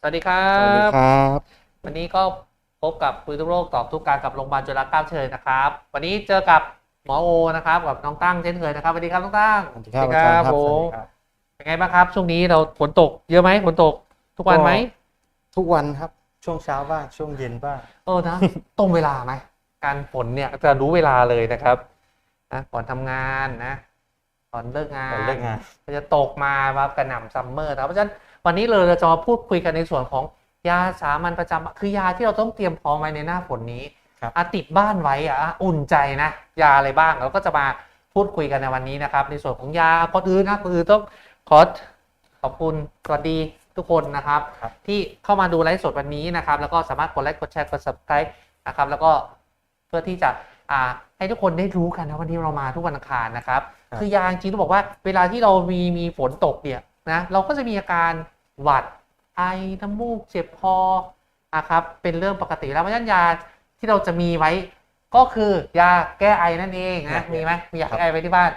สวัสดีครัสวัสดีบครับ วันนี้ก็พบกับคุยทุกโรคตอบทุกการกับโรงพยาบาลจุฬาเกล้าเชิญนะครับ วันนี้เจอกับหมอโอนะครับกับน้องตั้งเช่นเคยนะครับสวัสดีครับน้องตั้งสวัสดีครับอาจารย์ครับผสวัสมดีครับเป็นไงบ้างครับ ช่วงนี้เราฝนตกเยอะไหมฝนตกทุกวันไหมทุกวันครับช่วงเช้าบ้างช่วงเย็นบ้างเออนะตรงเวลาไหมการฝนเนี่ยจะรู้เวลาเลยนะครับนะก่อนทำงานนะก่อนเลิกงานก่อนเลิกงานก็จะตกมาแบบกระหน่ำซัมเมอร์นะครับเพราะฉะนั้น วันนี้เลยเราจะมาพูดคุยกันในส่วนของยาสามัญประจำคือยาที่เราต้องเตรียมพร้อมไว้ในหน้าฝนนี้ครับอาติดบ้านไว้อะอะอุ่นใจนะ ยาอะไรบ้างเราก็จะมาพูดคุยกันในวันนี้นะครับ ในส่วนของยาก่อนอื่นนะก่อนอื่นต้องขอขอบคุณสวัสดีทุกคนนะครับครับที่เข้ามาดูไลฟ์สดวันนี้นะครับ แล้วก็สามารถกดไลค์กดแชร์กด subscribe นะครับ แล้วก็เพื่อที่จะอ่าให้ทุกคนได้รู้กันนะวันนี้เรามาทุกวันอังคารนะครับครับคือยาจริงๆต้องบอกว่าเวลาที่เรามีมีฝนตกเนี่ย นะเราก็จะมีอาการหวัดไอน้ำมูกเจ็บคอนะครับเป็นเรื่องปกติแล้วเพราะฉะนั้นยาที่เราจะมีไว้ก็คือยาแก้ไอนั่นเองนะมีไหมมียาแก้ไอไว้ที่บ้าน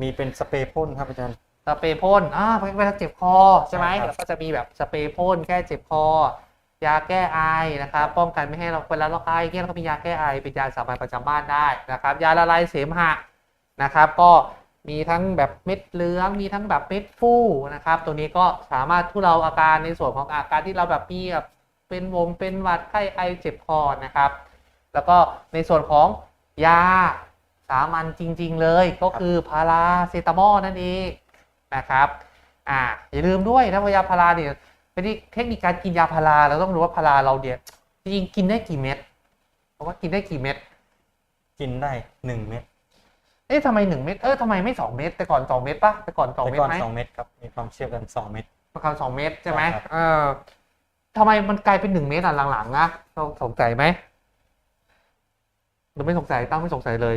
มีเป็นสเปรย์พ่นครับอาจารย์สเปรย์พ่นอ่าเวลาเจ็บคอใช่ไหมใช่ครับเราก็จะมีแบบสเปรย์พ่นแก้เจ็บคอยาแก้ไอนะครับป้องกันไม่ให้เราเวลาเราไอเนี่ยเราก็มียาแก้ไอเป็นยาสามัญประจำบ้านได้นะครับ ยาละลายเสมหะนะครับ ก็ มีทั้งแบบเม็ดเหลือง มีทั้งแบบเม็ดฟูนะครับ ตัวนี้ก็สามารถทุเลาอาการในส่วนของอาการที่เราแบบมีแบบเป็นวมเป็นหวัดไข้ไอเจ็บคอนะครับ แล้วก็ในส่วนของยาสามัญจริง ๆ เลยก็คือพาราเซตามอลนั่นเองนะครับอ่าอย่าลืมด้วยนะว่ายาพาราเนี่ยเป็นเทคนิคการกินยาพาราเราต้องรู้ว่าพาราเราเนี่ยจริงกินได้กี่เม็ดเพราะว่ากินได้กี่เม็ด กินได้หนึ่งเม็ด เอ๊ะทำไมหนึ่งเม็ดเออทำไมไม่สองเม็ดแต่ก่อนสองเม็ดปะแต่ก่อนสองแต่เม็ดก่อนไหมสองเม็ดครับมีความเชื่อกันสองเม็ดประมาณสองเม็ดใช่ไหมใช่ครับเออทำไมมันกลายเป็นหนึ่งเม็ดอะหลังๆนะเราสงสัยไหมหรือไม่สงสัยตั้งไม่สงสัยเลย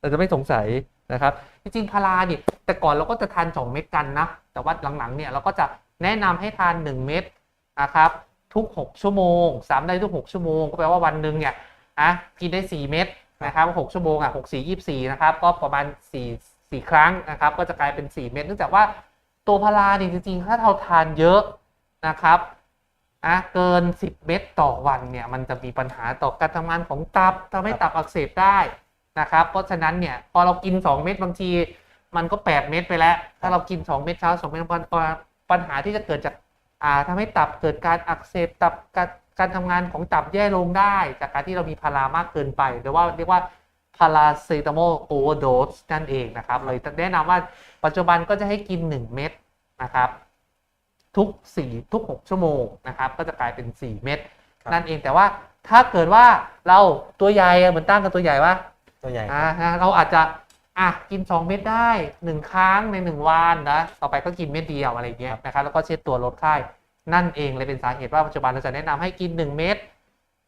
เราจะไม่สงสัยนะครับ จริงๆพาราเนี่ยแต่ก่อนเราก็จะทาน 2 เม็ดกันนะ แต่ว่าหลังๆเนี่ยเราก็จะแนะนำให้ทาน 1 เม็ดนะครับ ทุก 6 ชั่วโมง3ได้ทุก 6 ชั่วโมง ก็แปลว่าวันหนึ่งเนี่ย อะกินได้ 4 เม็ดนะครับ6ชั่วโมงอะ6 4 24นะครับก็ประมาณ 4 4 ครั้งนะครับก็จะกลายเป็น 4 เม็ดเนื่องจากว่าตัวพาราเนี่ยจริงๆ ถ้าเราทานเยอะนะครับอะเกิน 10 เม็ดต่อวันเนี่ยมันจะมีปัญหาต่อการทำงานของตับทำให้ตับอักเสบได้นะครับเพราะฉะนั้นเนี่ยพอเรากิน 2 เม็ดบางทีมันก็ 8 เม็ดไปแล้ว ถ้าเรากิน 2 เม็ดเช้า 2 เม็ดวันปัญหาที่จะเกิดจากอ่าทำให้ตับเกิดการอักเสบตับการ การทำงานของตับแย่ลงได้ จากการที่เรามีพารามากเกินไปหรือว่าเรียกว่าพาราเซตามอลโอเวอร์โดสนั่นเองนะครับเลยแนะนำว่าปัจจุบันก็จะให้กิน 1 เม็ดนะครับ ทุก4ทุก 6 ชั่วโมงนะครับ ก็จะกลายเป็น 4 เม็ดครับนั่นเองแต่ว่าถ้าเกิดว่าเราตัวใหญ่อะเหมือนตั้งกับตัวใหญ่ว่าตัวใหญ่คอ่ารับฮะเราอาจจะอะกิน 2 เม็ดได้ 1 ครั้งใน 1 วันนะต่อไปก็กินเม็ดเดียวอะไรอย่างเงี้ยนะครับแล้วก็เช็ดตัวลดไข้ นั่นเองเลยเป็นสาเหตุว่าปัจจุบันเราจะแนะนำให้กิน 1 เม็ด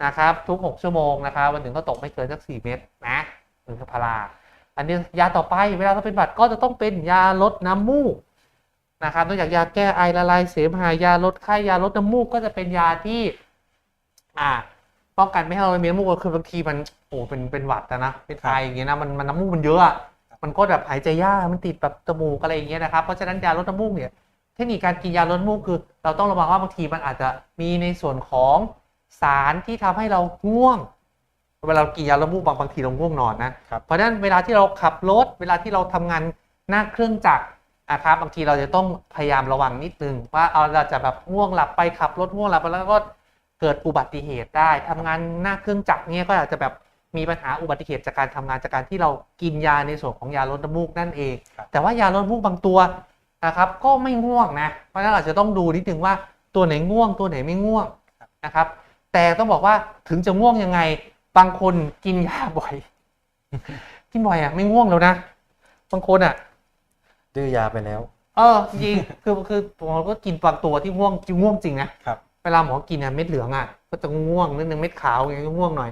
นะครับทุก 6 ชั่วโมงนะครับวันหนึ่งก็ตกไม่เกินสัก 4 เม็ดนะหนึ่งคือพาราอันนี้ยาต่อไปเวลาเราเป็นหวัดก็จะต้องเป็นยาลดน้ำมูกนะครับนอกจากยาแก้ไอละลายเสมหะยาลดไข้ยาลดน้ำมูกก็จะเป็นยาที่อ่าป้องกันไม่ให้เรามีน้ำมูกคือบางทีมันโอ้เป็นเป็นหวัดอะนะเป็นไออย่างเงี้ยนะมันมันน้ำมูกมันเยอะอะมันก็แบบหายใจยากมันติดแบบจมูกอะไรอย่างเงี้ยนะครับเพราะฉะนั้นยาลดน้ำมูกเนี่ย เทคนิคการกินยาลดน้ำมูกคือ เราต้องระวังว่าบางทีมันอาจจะมีในส่วนของสารที่ทำให้เราง่วง เวลาเรากินยาลดน้ำมูกบางบางทีเราง่วงนอนนะครับเพราะฉะนั้นเวลาที่เราขับรถเวลาที่เราทำงานหน้าเครื่องจักรนะครับบางทีเราจะต้องพยายามระวังนิดนึงว่าเอาเราจะแบบง่วงหลับไปขับรถง่วงหลับไปแล้วก็เกิดอุบัติเหตุได้ทำงานหน้าเครื่องจักรเนี่ยก็อาจจะแบบมีปัญหาอุบัติเหตุจากการทำงานจากการที่เรากินยาในส่วนของยาลดน้ำมูกนั่นเองครับแต่ว่ายาลดน้ำมูกบางตัว นะครับก็ไม่ง่วงนะ เพราะฉะนั้นเราจะต้องดูนิดนึงว่าตัวไหนง่วงตัวไหนไม่ง่วงนะครับ แต่ต้องบอกว่าถึงจะง่วงยังไง บางคนกินยาบ่อยกินบ่อยอะไม่ง่วงแล้วนะบางคนอะดื้อยาไปแล้ว เออจริงๆคือคือผมก็กินบางตัวที่ง่วงจริงง่วงจริงนะครับเวลาหมอกินเนี่ยเม็ดเหลืองอะก็จะง่วงนิดนึงเม็ดขาวอย่างเงี้ยก็ง่วงหน่อย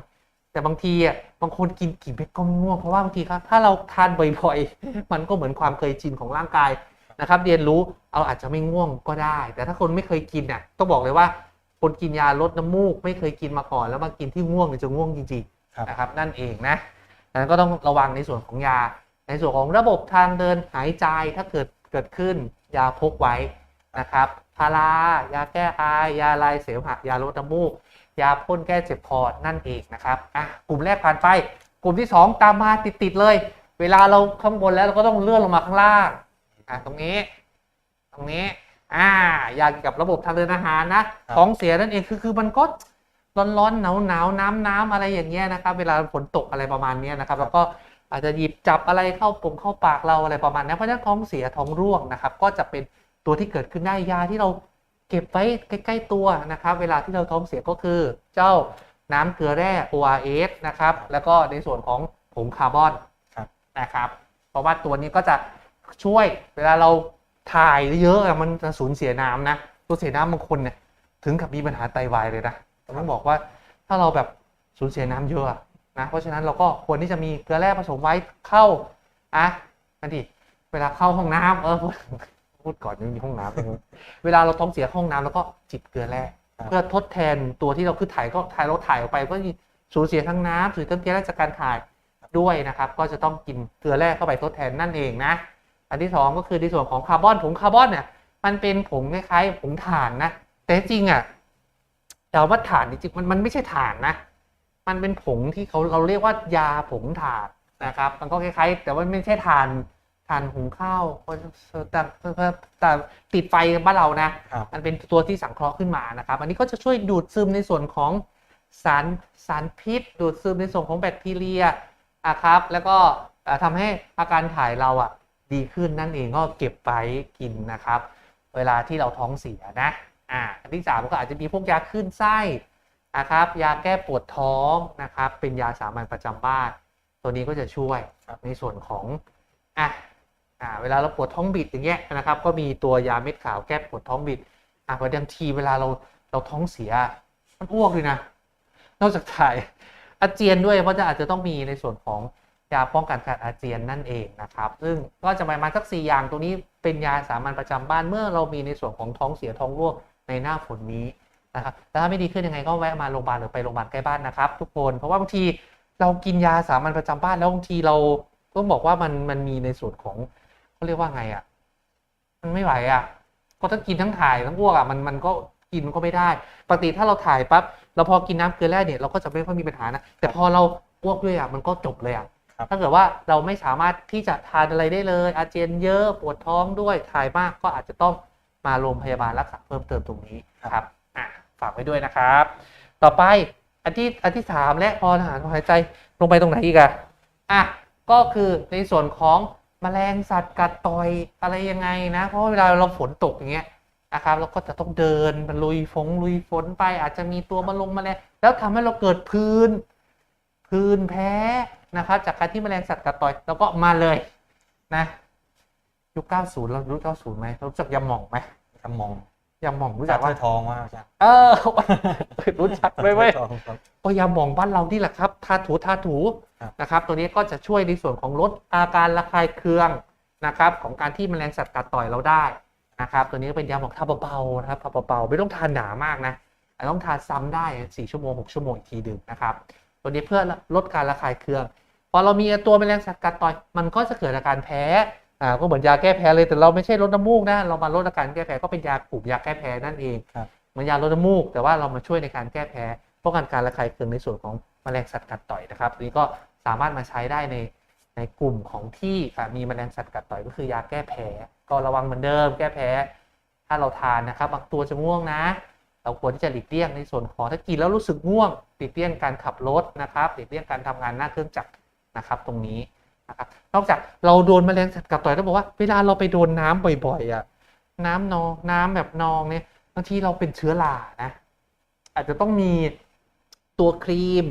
แต่บางทีอะบางคนกินกี่เม็ดก็ไม่ง่วงเพราะว่าบางทีครับถ้าเราทานบ่อยๆมันก็เหมือนความเคยชินของร่างกาย นะครับ เรียนรู้เอาอาจจะไม่ง่วงก็ได้ แต่ถ้าคนไม่เคยกินเนี่ยต้องบอกเลยว่า คนกินยาลดน้ำมูก ไม่เคยกินมาก่อน แล้วมากินที่ง่วงเนี่ยจะง่วงจริงๆครับนะครับ นั่นเองนะดังนั้นก็ต้องระวังในส่วนของยา ในส่วนของระบบทางเดินหายใจถ้าเกิดเกิดขึ้นยาพกไว้นะครับพารายาแก้ไอยาลายเสมหะยาลดน้ำมูก ยาพ่นแก้เจ็บคอนั่นเองนะครับอะกลุ่มแรกผ่านไป กลุ่มที่สองตามมาติดๆเลย เวลาเราข้างบนแล้วเราก็ต้องเลื่อนลงมาข้างล่าง อะตรงนี้ ตรงนี้ อ่ายาเกี่ยวกับระบบทางเดินอาหารนะครับท้องเสียนั่นเองคือคือมันก็ร้อนๆหนาวหนาวๆน้ำน้ำอะไรอย่างเงี้ยนะครับ เวลาฝนตกอะไรประมาณเนี้ยนะครับ แล้วก็อาจจะหยิบจับอะไรเข้าปงเข้าปากเราอะไรประมาณนี้เพราะฉะนั้นท้องเสียท้องร่วงนะครับ ก็จะเป็นตัวที่เกิดขึ้นได้ยาที่เราเก็บไว้ใกล้ ๆ ตัวนะครับ เวลาที่เราท้องเสียก็คือเจ้าน้ำเกลือแร่ ORS นะครับ แล้วก็ในส่วนของผงคาร์บอนครับนะครับ เพราะว่าตัวนี้ก็จะ ช่วย เวลาเราถ่ายเยอะอะมันจะสูญเสียน้ำนะตัวเสียน้ำบางคนเนี่ยถึงกับมีปัญหาไตวายเลยนะแต่ต้องบอกว่าถ้าเราแบบสูญเสียน้ำเยอะอะนะเพราะฉะนั้นเราก็ควรที่จะมีเกลือแร่ผสมไว้เข้าอะนั่นดิเวลาเข้าห้องน้ำเออพูดพูดก่อนยังมีห้องน้ำอยู่เวลาเราท้องเสียเข้าห้องน้ำแล้วก็จิบเกลือแร่ครับเพื่อทดแทนตัวที่เราคือถ่ายก็ถ่ายเราถ่ายออกไปก็สูญเสียทั้งน้ำสูญเสียทั้งเกลือแร่จากการถ่ายด้วยนะครับ ก็จะต้องกินเกลือแร่เข้าไปทดแทนนั่นเองนะ อันที่สองก็คือในส่วนของคาร์บอนผงคาร์บอนเนี่ยมันเป็นผงคล้ายๆผงถ่านนะ แต่จริงอะแต่ว่าถ่านจริงๆมันมันไม่ใช่ถ่านนะ มันเป็นผงที่เขาเราเรียกว่ายาผงถ่านนะครับ มันก็คล้ายๆ แต่ว่าไม่ใช่ถ่านถ่านหุงข้าวแต่แต่ติดไฟบ้านเรานะครับมันเป็นตัวที่สังเคราะห์ขึ้นมานะครับ อันนี้ก็จะช่วยดูดซึมในส่วนของสารสารพิษ ดูดซึมในส่วนของแบคทีเรียอะครับ แล้วก็เอ่อทำให้อาการถ่ายเราอะ ดีขึ้นนั่นเองก็เก็บไว้กินนะครับ เวลาที่เราท้องเสียนะอ่าอันที่สามก็อาจจะมีพวกยาขึ้นไส้นะครับ ยาแก้ปวดท้องนะครับ เป็นยาสามัญประจำบ้าน ตัวนี้ก็จะช่วยครับในส่วนของอะอ่าเวลาเราปวดท้องบิดอย่างเงี้ยนะครับ ก็มีตัวยาเม็ดขาวแก้ปวดท้องบิดอะบางทีเวลาเราเราท้องเสียมันอ้วกเลยนะ นอกจากถ่ายอาเจียนด้วยเพราะจะอาจจะต้องมีในส่วนของ ยาป้องกันการอาเจียนนั่นเองนะครับ ซึ่งก็จะประมาณสักสี่อย่างตัวนี้เป็นยาสามัญประจำบ้านเมื่อเรามีในส่วนของท้องเสียท้องร่วงในหน้าฝนนี้นะครับแล้วถ้าไม่ดีขึ้นยังไงก็แวะมาโรงพยาบาลหรือไปโรงพยาบาลใกล้บ้านนะครับ ทุกคนเพราะว่าบางทีเรากินยาสามัญประจำบ้านแล้วบางทีเราต้องบอกว่ามันมันมีในส่วนของเขาเรียกว่าไงอะมันไม่ไหวอะก็ถ้ากินทั้งถ่ายทั้งอ้วกอะมันมันก็กินก็ไม่ได้ปกติถ้าเราถ่ายปั๊บเราพอกินน้ำเกลือแร่เนี่ยเราก็จะไม่ค่อยมีปัญหานะแต่พอเราอ้วกด้วยอะมันก็จบเลยอะ ถ้าเกิดว่าเราไม่สามารถที่จะทานอะไรได้เลย อาเจียนเยอะปวดท้องด้วยถ่ายมากก็อาจจะต้องมาโรงพยาบาลรักษาเพิ่มเติมตรงนี้ครับอะฝากไว้ด้วยนะครับ ต่อไปอันที่อันที่สามและพออาหารหายใจลงไปตรงไหนอีกอะอะก็คือในส่วนของแมลงสัตว์กัดต่อยอะไรยังไงนะ เพราะว่าเวลาเราฝนตกอย่างเงี้ยนะครับเราก็จะต้องเดินไปลุยฝงลุยฝนไป อาจจะมีตัวมาลงแมลงแล้วทำให้เราเกิดพื้น พื้นแพ้ นะครับ จากการที่แมลงสัตว์กัดต่อยเราก็มาเลยนะยุค90 เรารู้ 90ไหมเรารู้จักยาหม่องไหมกำมองยาหม่องรู้รู้จัจักกว่าเสื้อทองว่าอาจารย์เออรู้จักไหมเว้ยสื้อทองครับก็ยาหมองบ้านเรานี่แหละครับทาถูทาถูครับนะครับ ตัวนี้ก็จะช่วยในส่วนของลดอาการระคายเคืองนะครับ ของการที่แมลงสัตว์กัดต่อยเราได้นะครับ ตัวนี้ก็เป็นยาหมองทาเบาๆนะครับทาเบาๆไม่ต้องทานหนามากนะแต่ต้องทานซ้ำได้ 4 ชั่วโมง 6 ชั่วโมงอีกทีหนึ่งนะครับ ตัวนี้เพื่อลดการระคายเคือง พอเรามีตัวแมลงสัตว์กัดต่อย มันก็จะเกิดอาการแพ้อ่าก็เหมือนยาแก้แพ้เลยแต่เราไม่ใช่ลดน้ำมูกนะเรามาลดอาการแก้แพ้ก็เป็นยากลุ่มยาแก้แพ้นั่นเองครับเหมือนยาลดน้ำมูก แต่ว่าเรามาช่วยในการแก้แพ้ป้องกันการระคายเคืองในส่วนของแมลงสัตว์กัดต่อยนะครับตัวนี้ก็สามารถมาใช้ได้ในในกลุ่มของที่อะมีแมลงสัตว์กัดต่อยก็คือยาแก้แพ้ ก็ระวังเหมือนเดิมแก้แพ้ ถ้าเราทานนะครับบางตัวจะง่วงนะ เราควรที่จะหลีกเลี่ยงในส่วนของถ้ากินแล้วรู้สึกง่วงหลีกเลี่ยงการขับรถนะครับหลีกเลี่ยงการทำงานหน้าเครื่องจักรนะครับ ตรงนี้นะครับนอกจากเราโดนแมลงสัตว์กัดต่อยต้องบอกว่าเวลาเราไปโดนน้ำบ่อยๆอะน้ำนองน้ำแบบนองเนี่ยบางทีเราเป็นเชื้อรานะอาจจะต้องมีตัวครีม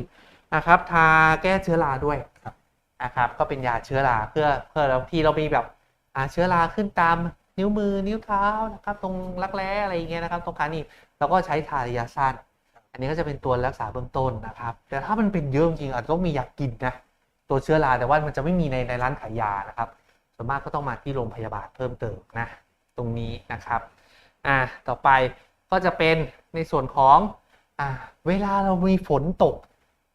นะครับทาแก้เชื้อราด้วยครับนะครับ ก็เป็นยาเชื้อราเพื่อเพื่อบางทีเรามีแบบอ่าเชื้อราขึ้นตาม นิ้วมือนิ้วเท้านะครับ ตรงรักแร้อะไรอย่างเงี้ยนะครับ ตรงขาหนีบเราก็ใช้ทาระยะสั้น อันนี้ก็จะเป็นตัวรักษาเบื้องต้นนะครับ แต่ถ้ามันเป็นเยอะจริงๆอาจจะต้องมียากินนะตัวเชื้อราแต่ว่ามันจะไม่มีในในร้านขายยานะครับส่วนมากก็ต้องมาที่โรงพยาบาลเพิ่มเติมนะตรงนี้นะครับอ่าต่อไปก็จะเป็นในส่วนของอ่าเวลาเรามีฝนตก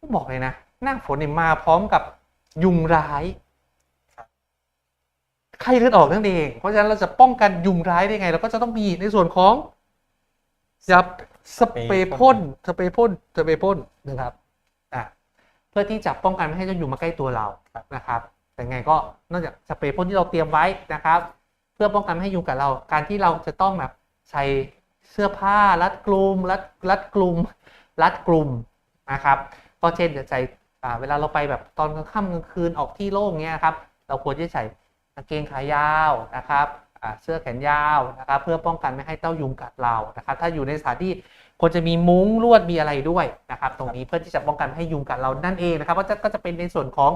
ต้องบอกเลยนะหน้าฝนเนี่ยมาพร้อมกับยุงร้าย ไข้เลือดออกนั่นเอง เพราะฉะนั้นเราจะป้องกันยุงร้ายได้ไง เราก็จะต้องมีในส่วนของยับสเปรย์พ่นสเปรย์พ่นสเปรย์พ่นนะครับอะเพื่อที่จะป้องกันไม่ให้เจ้ายุงมาใกล้ตัวเรานะครับ แต่ไงก็นอกจากสเปรย์พ่นที่เราเตรียมไว้นะครับ เพื่อป้องกันไม่ให้ยุงกัดเรา การที่เราจะต้องแบบใส่เสื้อผ้ารัดกลุ่มรัดรัดกลุ่มรัดกลุ่มนะครับ ก็เช่นจะใส่เวลาเราไปแบบตอนกลางค่ำกลางคืนออกที่โล่งเงี้ยครับ เราควรจะใส่ กางเกงขายาวนะครับอ่าเสื้อแขนยาวนะครับเพื่อป้องกันไม่ให้เต้ายุงกัดเรานะครับถ้าอยู่ในสถานที่ควรจะมีมุ้งลวดมีอะไรด้วยนะครับตรงนี้เพื่อที่จะป้องกันไม่ให้ยุงกัดเรานั่นเองนะครับก็จะก็จะเป็นในส่วนของ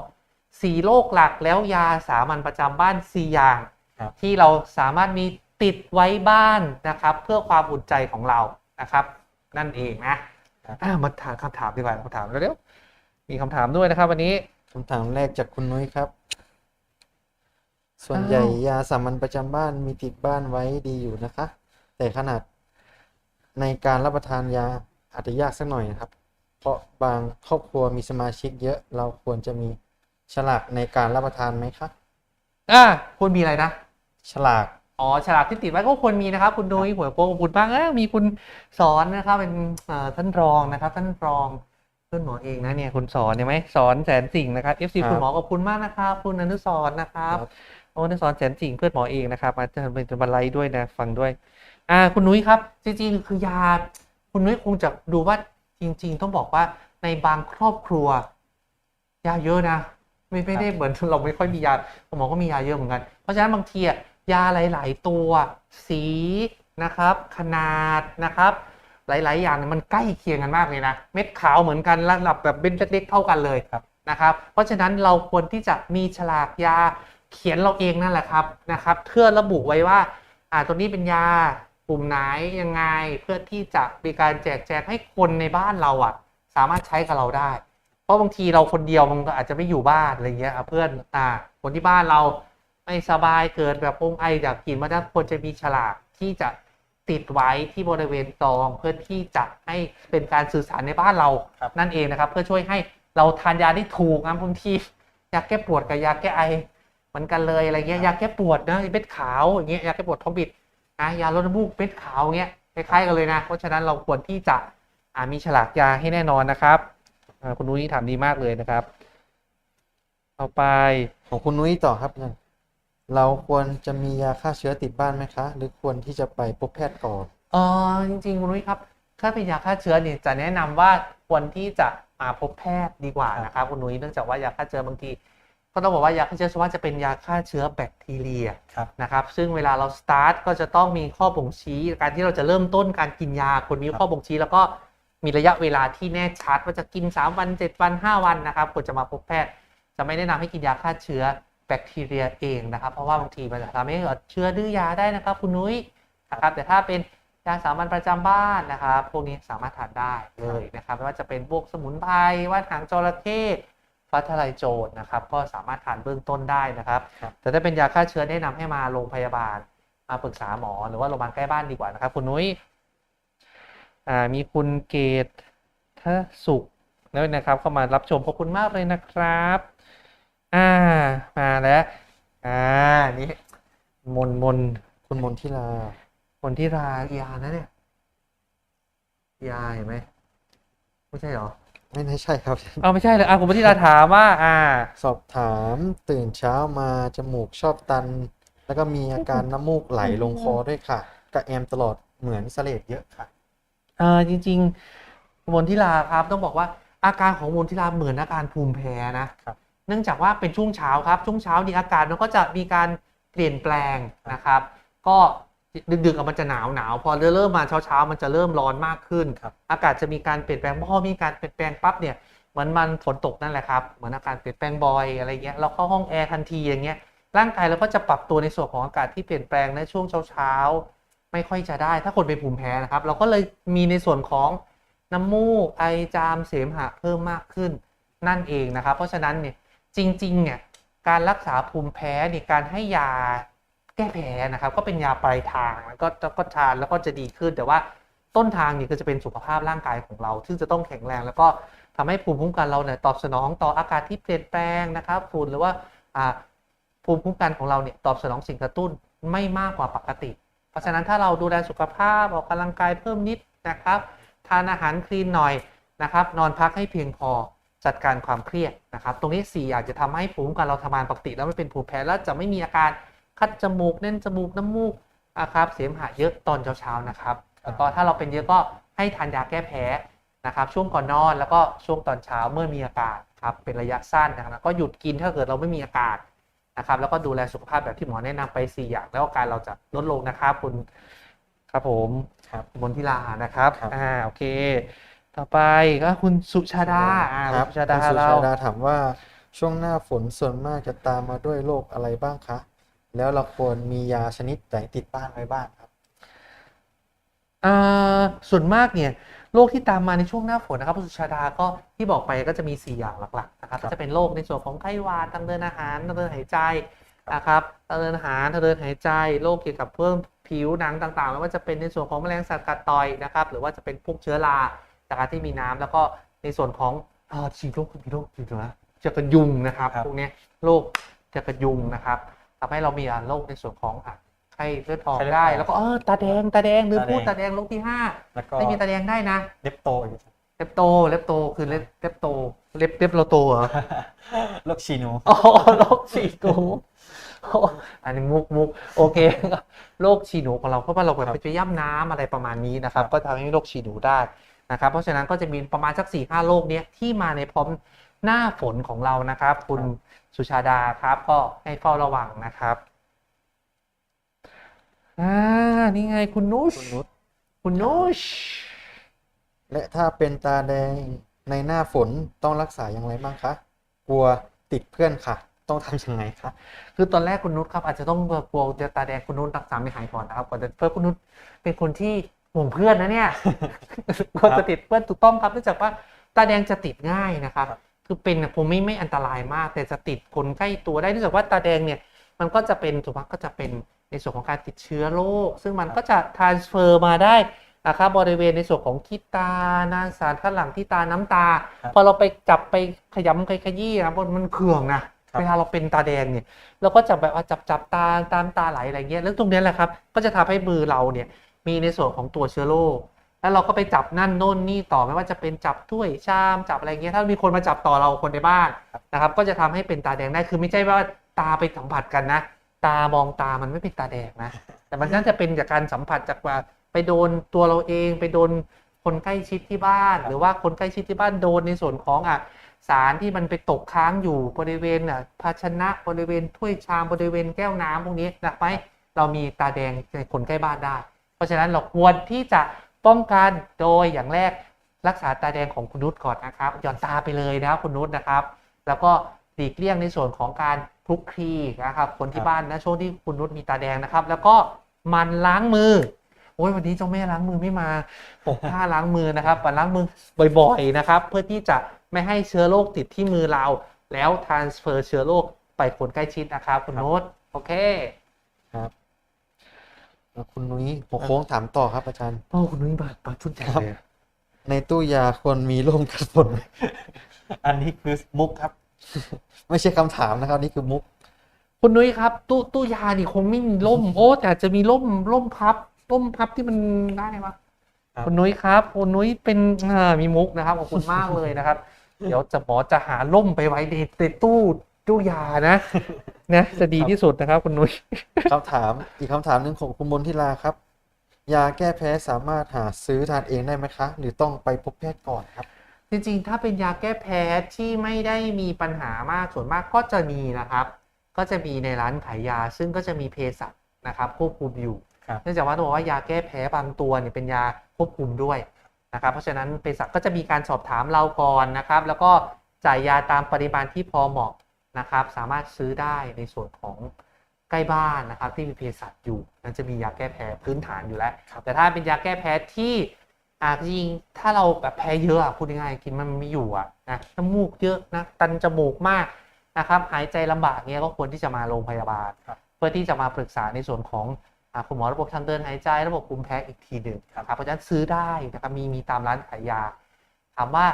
สีโรคหลักแล้วยาสามัญประจำบ้านสี่อย่างครับที่เราสามารถมีติดไว้บ้านนะครับ เพื่อความอุ่นใจของเรานะครับ นั่นเองนะอะมาถามคำถามดีกว่าคำถามเร็วๆมีคำถามด้วยนะครับ วันนี้คำถามแรกจากคุณนุ้ยครับ ส่วนใหญ่อ้าวยาสามัญประจำบ้านมีติดบ้านไว้ดีอยู่นะคะ แต่ขนาดในการรับประทานยาอาจจะยากสักหน่อยนะครับ เพราะบางครอบครัวมีสมาชิกเยอะเราควรจะมีฉลากในการรับประทานไหมคะอ่าควรมีอะไรนะ ฉลากอ๋อฉลากที่ติดไว้ก็ควรมีนะครับ คุณนุ้ยหัวโปคุณบ้างเอ้ยมีคุณสอนนะครับ เป็นเอ่อท่านรองนะครับ ท่านรองเพื่อนหมอเองนะเนี่ยคุณสอนเห็นไหมสอนแสนสิ่งนะครับ FC คุณหมอขอบคุณมากนะครับ คุณอนุสรณ์นะครับครับ โอ้อนุสรณ์แสนสิ่งเพื่อนหมอเองนะครับมาจะเป็นบรรลัยด้วยนะฟังด้วย อ่าคุณนุ้ยครับจริงๆคือยาคุณนุ้ยคงจะดูว่าจริง ๆ ต้องบอกว่าในบางครอบครัว ยาเยอะนะ ไม่ไม่ได้เหมือนเราไม่ค่อยมียาคุณหมอก็มียาเยอะเหมือนกัน เพราะฉะนั้นบางทีอะยาหลาย ๆ ตัว สีนะครับ ขนาดนะครับ หลาย ๆ อย่างเนี่ยมันใกล้เคียงกันมากเลยนะเม็ดขาวเหมือนกันระดับแบบเป็นเล็กๆเท่ากันเลยครับนะครับ เพราะฉะนั้นเราควรที่จะมีฉลากยา เขียนเราเองนั่นแหละครับนะครับ เพื่อระบุไว้ว่าอ่าตัวนี้เป็นยากลุ่มไหนยังไงเพื่อที่จะมีการแจกแจงให้คนในบ้านเราอะ สามารถใช้กับเราได้ เพราะบางทีเราคนเดียวมันก็อาจจะไม่อยู่บ้านอะไรเงี้ยอะเพื่อนอ่าคนที่บ้านเราไม่สบายเกิดแบบองไออยากกินมันจะควรจะมีฉลากที่จะติดไว้ที่บริเวณซอง เพื่อที่จะให้เป็นการสื่อสารในบ้านเราครับนั่นเองนะครับ เพื่อช่วยให้เราทานยาได้ถูกนะบางทียาแก้ปวดกับยาแก้ไอเห มือนกันเลยอะไรเงี้ยยาแก้ปวดนะเม็ดขาวอย่างเงี้ยยาแก้ปวดท้องบิดนะยาลดน้ำมูกเม็ดขาวเงี้ยคล้ายๆกันเลยนะเพราะฉะนั้นเราควรที่จะอ่ามีฉลากยาให้แน่นอนนะครับอ่าคุณนุ้ยถามดีมากเลยนะครับต่อไปของคุณนุ้ยต่อครับยังเราควรจะมียาฆ่าเชื้อติดบ้านไหมคะ หรือควรที่จะไปพบแพทย์ก่อนเออจริงๆคุณนุ้ยครับถ้าเป็นยาฆ่าเชื้อเนี่ยจะแนะนำว่าควรที่จะมาพบแพทย์ดีกว่านะครับคุณนุ้ยเนื่องจากว่ายาฆ่าเชื้อบางที ก็ต้องบอกว่ายาฆ่าเชื้อส่วนมากจะเป็นยาฆ่าเชื้อแบคทีเรียครับนะครับซึ่งเวลาเราสตาร์ทก็จะต้องมีข้อบ่งชี้ การที่เราจะเริ่มต้นการกินยาคนมีข้อบ่งชี้ แล้วก็มีระยะเวลาที่แน่ชัดว่าจะกิน 3 วัน 7 วัน 5 วันนะครับควรจะมาพบแพทย์ จะไม่แนะนำให้กินยาฆ่าเชื้อแบคทีเรียเองนะครับ เพราะว่าบางทีมันจะทำให้เกิดเชื้อดื้อยาได้นะครับ คุณนุ้ยนะครับแต่ถ้าเป็นยาสามัญประจำบ้านนะครับพวกนี้สามารถทานได้เลยนะครับไม่ว่าจะเป็นพวกสมุนไพรว่านหางจระเข้ ฟ้าทลายโจรนะครับ ก็สามารถทานเบื้องต้นได้นะครับครับแต่ถ้าเป็นยาฆ่าเชื้อแนะนำให้มาโรงพยาบาล มาปรึกษาหมอหรือว่าโรงพยาบาลใกล้บ้านดีกว่านะครับ คุณนุ้ยอ่ามีคุณเกตทสุขด้วยนะครับ เข้ามารับชมขอบคุณมากเลยนะครับอ่ามาแล้วอ่านี่มนมนคุณมนทิลามนที่รายานะเนี่ยยาเห็นไหมไม่ใช่เหรอ ไม่น่าใช่ครับ เอาไม่ใช่เลยอะคุณมนที่ราถามว่า อ่า สอบถามตื่นเช้ามาจมูกชอบตัน แล้วก็มีอาการน้ำมูกไหลลงคอด้วยค่ะกระแอมตลอดเหมือนเสลดเยอะค่ะเออจริงๆมนทิลาครับต้องบอกว่าอาการของมนทิลาเหมือนอาการภูมิแพ้นะครับ เนื่องจากว่าเป็นช่วงเช้าครับ ช่วงเช้านี่อากาศมันก็จะมีการเปลี่ยนแปลงนะครับ ก็ ดึกๆอะมันจะหนาวหนาวพอเริ่มมาเช้าเช้าๆมันจะเริ่มร้อนมากขึ้นครับอากาศจะมีการเปลี่ยนแปลงพอมีการเปลี่ยนแปลงปั๊บเนี่ยเหมือนมันฝนตกนั่นแหละครับเหมือนอาการเปลี่ยนแปลงบ่อยอะไรเงี้ยเราเข้าห้องแอร์ทันทีอย่างเงี้ยร่างกายเราก็จะปรับตัวในส่วนของอากาศที่เปลี่ยนแปลงในช่วงเช้าๆไม่ค่อยจะได้ ถ้าคนเป็นภูมิแพ้นะครับ เราก็เลยมีในส่วนของน้ำมูกไอจามเสมหะเพิ่มมากขึ้นนั่นเองนะครับ เพราะฉะนั้นเนี่ยจริงๆเนี่ยการรักษาภูมิแพ้เนี่ยการให้ยา แก้แพ้นะครับ ก็เป็นยาปลายทางแล้วก็ก็ทานแล้วก็จะดีขึ้น แต่ว่าต้นทางเนี่ยก็จะเป็นสุขภาพร่างกายของเรา ซึ่งจะต้องแข็งแรง แล้วก็ทำให้ภูมิคุ้มกันเราเนี่ยตอบสนองต่ออากาศที่เปลี่ยนแปลงนะครับฝุ่นหรือว่าภูมิคุ้มกันของเราเนี่ยตอบสนองสิ่งกระตุ้นไม่มากกว่าปกติ เพราะฉะนั้นถ้าเราดูแลสุขภาพออกกำลังกายเพิ่มนิดนะครับทานอาหารคลีนหน่อยนะครับ นอนพักให้เพียงพอจัดการความเครียดนะครับ ตรงนี้ 4 อาจจะทำให้ภูมิคุ้มกันเราทำงานปกติ แล้วไม่เป็นภูมิแพ้แล้วจะไม่มีอาการ คัดจมูกแน่นจมูกน้ำมูกนะครับเสมหะเยอะตอนเช้าๆนะครับแล้วก็ถ้าเราเป็นเยอะก็ให้ทานยาแก้แพ้นะครับช่วงก่อนนอนแล้วก็ช่วงตอนเช้าเมื่อมีอาการครับเป็นระยะสั้นนะครับก็หยุดกินถ้าเกิดเราไม่มีอาการนะครับแล้วก็ดูแลสุขภาพแบบที่หมอแนะนำไป 4 อย่าง แล้วอาการเราจะลดลงนะครับคุณครับผมครับมนทิลานะครับครับอ่าโอเค ต่อไปก็คุณสุชาดาอ่าครับคุณสุชาดาคุณสุเราชาดาถามว่าช่วงหน้าฝนส่วนมากจะตามมาด้วยโรคอะไรบ้างคะ แล้วเราควรมียาชนิดไหนติดบ้านไว้บ้างครับอ่าส่วนมากเนี่ยโรคที่ตามมาในช่วงหน้าฝนนะครับคุณสุชาดาก็ที่บอกไปก็จะมี 4 อย่างหลักๆนะครับครับก็จะเป็นโรคในส่วนของไข้หวัดทางเดินอาหารทางเดินหายใจนะครับทางเดินอาหารทางเดินหายใจโรคเกี่ยวกับเพิ่มผิวหนังต่างๆไม่ว่าจะเป็นในส่วนของแมลงสัตว์กัดต่อยนะครับหรือว่าจะเป็นพวกเชื้อราจากการที่มีน้ำแล้วก็ในส่วนของอ่าฉีดโรคมีโรคอยู่นะจะกระยุงนะครับครับพวกเนี้ยโรคจะกระยุงนะครับ ทำให้เรามีอ่าโรคในส่วนของอะไข้เลือดออกไข้เลือดได้ออกแล้วก็เออตาแดงตาแดงหรือตาแดงพูดตาแดงโรคที่ห้าแล้วก็ไม่มีตาแดงได้นะเล็บโตอีกเล็บโตเล็บโตคือเล็บเล็บโตเล็บเล็บเราโตเหรอโรคชีนูอ๋อโรคฉี่หนูอ๋ออันนี้มุกมุกโอเคโรคฉี่หนูของเราเพราะว่าเราครับไปย่ำน้ำอะไรประมาณนี้นะครับครับก็ทำให้โรคฉี่หนูได้นะครับ เพราะฉะนั้นก็จะมีประมาณสักสี่ห้าโรคเนี้ยที่มาในพร้อม หน้าฝนของเรานะครับ คุณสุชาดาครับก็ให้เฝ้าระวังนะครับอ่านี่ไงคุณนุชคุณนุชคุณนุชและถ้าเป็นตาแดงในหน้าฝนต้องรักษาอย่างไรบ้างคะกลัวติดเพื่อนค่ะ ต้องทำยังไงคะคือตอนแรกคุณนุชครับอาจจะต้องกลัวจะตาแดงคุณนุชรักษาไม่หายก่อนนะครับก่อนจะเพื่อคุณนุชเป็นคนที่ห่วงเพื่อนนะเนี่ยกลัวจะติดเพื่อนถูกต้องครับเนื่องจากว่าตาแดงจะติดง่ายนะครับ ครับคือเป็นเนี่ยผมไม่ไม่อันตรายมาก แต่จะติดคนใกล้ตัวได้เนื่องจากว่าตาแดงเนี่ยมันก็จะเป็นส่วนมากก็จะเป็นในส่วนของการติดเชื้อโรคซึ่งมันก็จะ transfer มาได้นะครับบริเวณในส่วนของขี้ตาหน้าสารข้างหลังที่ตาน้ำตาครับพอเราไปจับไปขยำไปขยี้นะมันมันเคืองนะครับเวลาเราเป็นตาแดงเนี่ยเราก็จะแบบว่าจับจับตาตามตาไหลอะไรเงี้ยแล้วตรงเนี้ยแหละครับ ก็จะทำให้มือเราเนี่ยมีในส่วนของตัวเชื้อโรค แล้วเราก็ไปจับนั่นโน่นนี่ต่อไม่ว่าจะเป็นจับถ้วยชามจับอะไรเงี้ยถ้ามีคนมาจับต่อเราคนในบ้านนะครับ ก็จะทำให้เป็นตาแดงได้คือไม่ใช่ว่าตาไปสัมผัสกันนะ ตามองตามันไม่เป็นตาแดงนะ แต่มันน่าจะเป็นจากการสัมผัสจากว่าไปโดนตัวเราเอง ไปโดนคนใกล้ชิดที่บ้าน หรือว่าคนใกล้ชิดที่บ้านโดนในส่วนของอะสารที่มันไปตกค้างอยู่บริเวณอะภาชนะบริเวณถ้วยชามบริเวณแก้วน้ำพวกนี้นะไหมเรามีตาแดงในคนใกล้บ้านได้ เพราะฉะนั้นเราควรที่จะ ป้องกันโดยอย่างแรกรักษาตาแดงของคุณนุชก่อนนะครับหย่อนตาไปเลยนะครับคุณนุชนะครับ แล้วก็หลีกเลี่ยงในส่วนของการคลุกคลีนะครับคนที่บ้านนะช่วงที่คุณนุชมีตาแดงนะครับ แล้วก็มันล้างมือโอ้ยวันนี้เจ้าแม่ล้างมือไม่มาปกผ้าล้างมือนะครับมันล้างมือบ่อยๆนะครับ เพื่อที่จะไม่ให้เชื้อโรคติดที่มือเรา แล้ว transfer เชื้อโรคไปคนใกล้ชิดนะครับ คุณนุชโอเคครับ คุณนุ้ยหัวโค้งถามต่อครับอาจารย์โอ้คุณนุ้ยบาดบาดชุดใหญ่ครับเลยในตู้ยาควรมีร่มกันฝนไหมอันนี้คือมุกครับ ไม่ใช่คำถามนะครับ นี่คือมุก คุณนุ้ยครับ ตู้ตู้ยานี่คงไม่มีร่มโอ้แต่จะมีร่มร่มพับร่มพับที่มันได้ปะครับคุณนุ้ยครับคุณนุ้ยเป็นอ่ามีมุกนะครับขอบคุณมากเลยนะครับ เดี๋ยวจะหมอจะหาร่มไปไว้ในในตู้ ตู้ยานะนะจะดีที่สุดนะครับคุณนุ้ยคำถามอีกคำถามหนึ่งของคุณมนทิลาครับ ยาแก้แพ้สามารถหาซื้อทานเองได้ไหมคะ หรือต้องไปพบแพทย์ก่อนครับ จริงๆ ถ้าเป็นยาแก้แพ้ที่ไม่ได้มีปัญหามากส่วนมากก็จะมีนะครับ ก็จะมีในร้านขายยา ซึ่งก็จะมีเภสัชนะครับควบคุมอยู่ครับเนื่องจากว่าต้องบอกว่ายาแก้แพ้บางตัวเนี่ยเป็นยาควบคุมด้วยนะครับ เพราะฉะนั้นเภสัชก็จะมีการสอบถามเราก่อนนะครับ แล้วก็จ่ายยาตามปริมาณที่พอเหมาะ นะครับ สามารถซื้อได้ในส่วนของใกล้บ้านนะครับ ที่มีเภสัชอยู่นั้นจะมียาแก้แพ้พื้นฐานอยู่แล้ว แต่ถ้าเป็นยาแก้แพ้ที่อ่าจริงๆถ้าเราแบบแพ้เยอะอะพูดง่ายๆกินมันไม่อยู่อะนะน้ำมูกเยอะนะตันจมูกมากนะครับหายใจลำบากเงี้ยก็ควรที่จะมาโรงพยาบาลครับเพื่อที่จะมาปรึกษาในส่วนของอาคุณหมอระบบทางเดินหายใจระบบภูมิแพ้อีกทีหนึ่งนะครับเพราะฉะนั้นซื้อได้นะครับมีมีตามร้านขายยา ถามว่า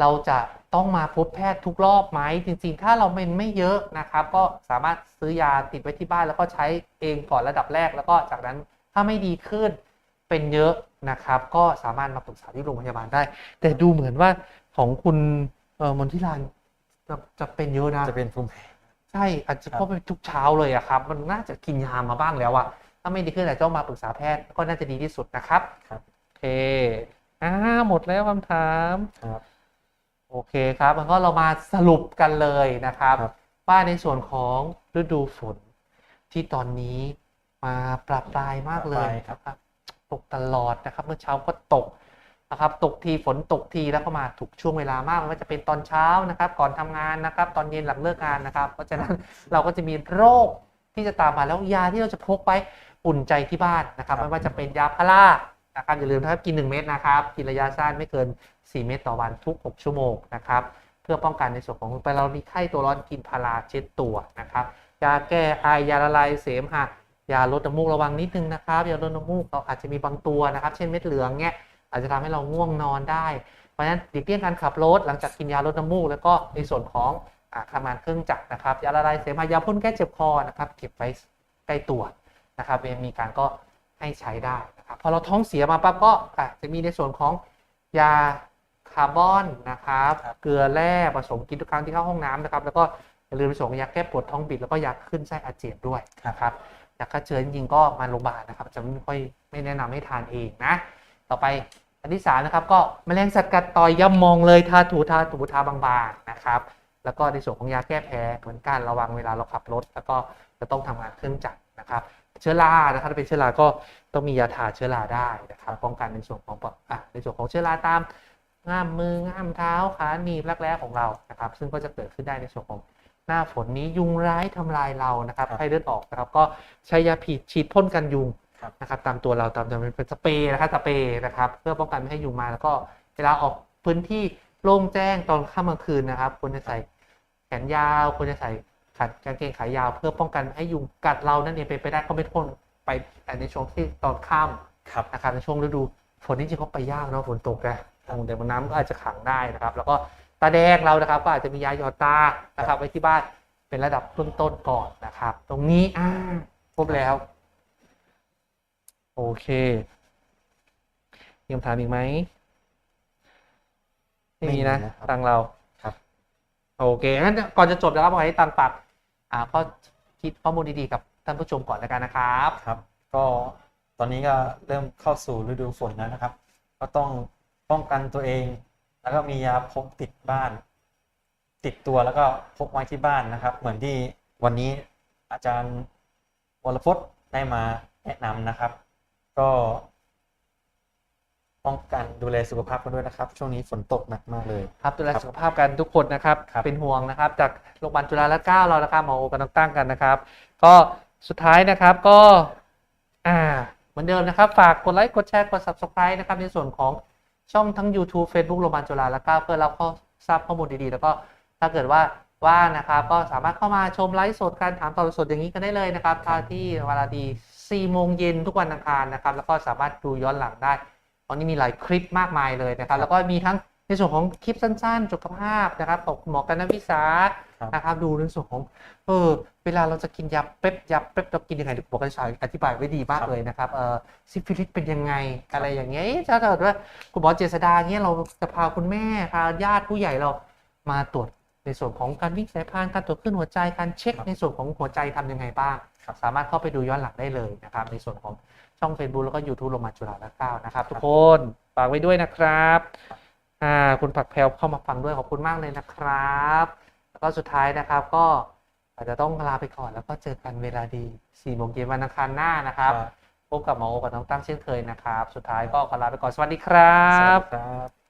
เราจะต้องมาพบแพทย์ทุกรอบไหมจริง ๆ ถ้าเราเป็นไม่เยอะนะครับ ก็สามารถซื้อยาติดไว้ที่บ้านแล้วก็ใช้เองก่อนระดับแรก แล้วก็จากนั้นถ้าไม่ดีขึ้นเป็นเยอะนะครับ ก็สามารถมาปรึกษาที่โรงพยาบาลได้ แต่ดูเหมือนว่าของคุณเอ่อมนทิลานจะจะเป็นเยอะนะจะเป็นภูมิแพ้ใช่อาจจะครับเพราะเป็นทุกเช้าเลยอะครับ มันน่าจะกินยามาบ้างแล้วอะถ้าไม่ดีขึ้นอาจจะต้องมาปรึกษาแพทย์ก็น่าจะดีที่สุดนะครับครับโอเคอ่าหมดแล้วคำถามครับ โอเคครับมันก็เรามาสรุปกันเลยนะครับครับว่าในส่วนของฤดูฝนที่ตอนนี้มาปรับปลายมากเลยปรับปลายครับนะครับตกตลอดนะครับเมื่อเช้าก็ตกนะครับ ตกทีฝนตกทีแล้วก็มาถูกช่วงเวลามากไม่ว่าจะเป็นตอนเช้านะครับ ก่อนทำงานนะครับ ตอนเย็นหลังเลิกงานนะครับ เพราะฉะนั้นเราก็จะมีโรคที่จะตามมาแล้วยาที่เราจะพกไปอุ่นใจที่บ้านนะครับครับไม่ว่าจะเป็นยาพารา นะครับอย่าลืมนะครับกิน 1 เม็ดนะครับ กินระยะสั้นไม่เกิน 4 เม็ดต่อวันทุก 6 ชั่วโมงนะครับเพื่อป้องกันในส่วนของไปเรามีไข้ตัวร้อนกินพาราเช็ดตัวนะครับยาแก้ไอยาละลายเสมหะยาลดน้ำมูกระวังนิดนึงนะครับยาลดน้ำมูกเราอาจจะมีบางตัวนะครับ เช่นเม็ดเหลืองเนี้ยอาจจะทำให้เราง่วงนอนได้เพราะฉะนั้นหลีกเลี่ยงการขับรถหลังจากกินยาลดน้ำมูก แล้วก็ในส่วนของอาทำงานเครื่องจักรนะครับยาละลายเสมหะยาพ่นแก้เจ็บคอนะครับเก็บไว้ใกล้ตัวนะครับเวลมีการก็ให้ใช้ได้ พอเราท้องเสียมาปั๊บก็อาจจะมีในส่วนของยาคาร์บอนนะครับครับ เกลือแร่ผสมกินทุกครั้งที่เข้าห้องน้ำนะครับ แล้วก็อย่าลืมผสมยาแก้ปวดท้องบิดแล้วก็ยาขึ้นไส้อาเจียนด้วยนะครับยาฆ่าเชื้อจริงๆก็มาโรงพยาบาลนะครับ จะไม่ค่อยไม่แนะนำให้ทานเองนะ ต่อไปอันที่สามนะครับ ก็แมลงสัตว์กัดต่อยย่ำมองเลยทาถูทาถูทาบางๆนะครับ แล้วก็ในส่วนของยาแก้แพ้เหมือนกันระวังเวลาเราขับรถ แล้วก็จะต้องทำงานเครื่องจักรนะครับ เชื้อรานะครับถ้าเป็นเชื้อราก็ต้องมียาทาเชื้อราได้นะครับป้องกันในส่วนของอะในส่วนของเชื้อราตามง่ามมือง่ามเท้าขาหนีบรักแร้ของเรานะครับ ซึ่งก็จะเกิดขึ้นได้ในส่วนของหน้าฝนนี้ยุงร้ายทำลายเรานะครับครับไข้เลือดออกนะครับก็ใช้ยาผิดฉีดพ่นกันยุงครับนะครับตามตัวเราตามจำเป็นเป็นสเปรย์นะครับสเปรย์นะครับ เพื่อป้องกันไม่ให้ยุงมาแล้วก็เวลาออกพื้นที่โล่งแจ้งตอนค่ำกลางคืนนะครับควรจะใส่แขนยาวควรจะใส่ ขัดกางเกงขายาวเพื่อป้องกันไม่ให้ยุงกัดเรานั่นเองเป็นไปได้ก็ไม่พ่นไปแต่ในช่วงที่ตอนค่ำครับนะครับในช่วงฤดูฝนนี่จริงๆเขาไปยากเนาะฝนตกนะแต่บนน้ำก็อาจจะขังได้นะครับ แล้วก็ตาแดงเรานะครับ ก็อาจจะมียาหยอดตานะครับไว้ที่บ้านเป็นระดับเบื้องต้นก่อนนะครับ ตรงนี้อ่าครบแล้ว โอเคมีคำถามอีกไหมไม่มีนะไม่มีนะครับทางเราครับ โอเคงั้นก่อนจะจบนะครับขอให้ตังปักอ่า ก็คิดข้อมูลดีๆกับท่านผู้ชมก่อนแล้วกันนะครับครับ ก็ตอนนี้ก็เริ่มเข้าสู่ฤดูฝนแล้วนะครับ ก็ต้องป้องกันตัวเอง แล้วก็มียาพกติดบ้าน ติดตัวแล้วก็พกไว้ที่บ้านนะครับ เหมือนที่วันนี้อาจารย์วรพจน์ได้มาแนะนำนะครับ ก็ ป้องกันดูแลสุขภาพกันด้วยนะครับ ช่วงนี้ฝนตกหนักมากเลย ครับดูแลครับสุขภาพกันทุกคนนะครับครับ เป็นห่วงนะครับ จากโรงพยาบาลจุฬาลงกรณ์เรานะครับหมอโอกับน้องตั้งกันนะครับ ก็สุดท้ายนะครับก็อ่าเหมือนเดิมนะครับ ฝากกดไลค์กดแชร์กด subscribe นะครับ ในส่วนของช่องทั้ง YouTube Facebook โรงพยาบาลจุฬาลงกรณ์เพื่อรับข้อทราบข้อมูลดีๆ แล้วก็ถ้าเกิดว่าว่างนะครับ ก็สามารถเข้ามาชมไลฟ์สดการถามตอบสดอย่างนี้กันได้เลยนะครับทางที่เวลาดี4โมงเย็นทุกวันอังคารนะครับ แล้วก็สามารถดูย้อนหลังได้ต อนนี้มีหลายคลิปมากมายเลยนะครับ แล้วก็มีทั้งในส่วนของคลิปสั้นๆสุขภาพนะครับของคุณหมอกันนวิสาครับนะครับดูในส่วนของเออเวลาเราจะกินยาเป๊ปยาเป๊ปเรากินยังไงคุณหมอกันนวิสาอธิบายไว้ดีมากเลยนะครับเออซิฟิลิสเป็นยังไงอะไรอย่างเงี้ยเอ๊ะถ้าเกิดว่าคุณหมอเจษดาเงี้ยเราจะพาคุณแม่พาญาติผู้ใหญ่เรามาตรวจในส่วนของการวิ่งสายพานการตรวจคลื่นหัวใจการเช็คครับในส่วนของหัวใจทำยังไงบ้างครับสามารถเข้าไปดูย้อนหลังได้เลยนะครับในส่วนของ ช่อง Facebook แล้วก็ YouTube โรงพยาบาลจุฬาลงกรณ์นะครับ ทุกคนฝากไว้ด้วยนะครับอ่าคุณผักแพรวเข้ามาฟังด้วยขอบคุณมากเลยนะครับ แล้วก็สุดท้ายนะครับก็อาจจะต้องลาไปก่อนแล้วก็เจอกันเวลาดี4โมงเย็นวันอังคารหน้านะครับ พบกับหมอโอกับน้องตั้งเช่นเคยนะครับ สุดท้ายก็ขอลาไปก่อนสวัสดีครัสวัสบดีครับ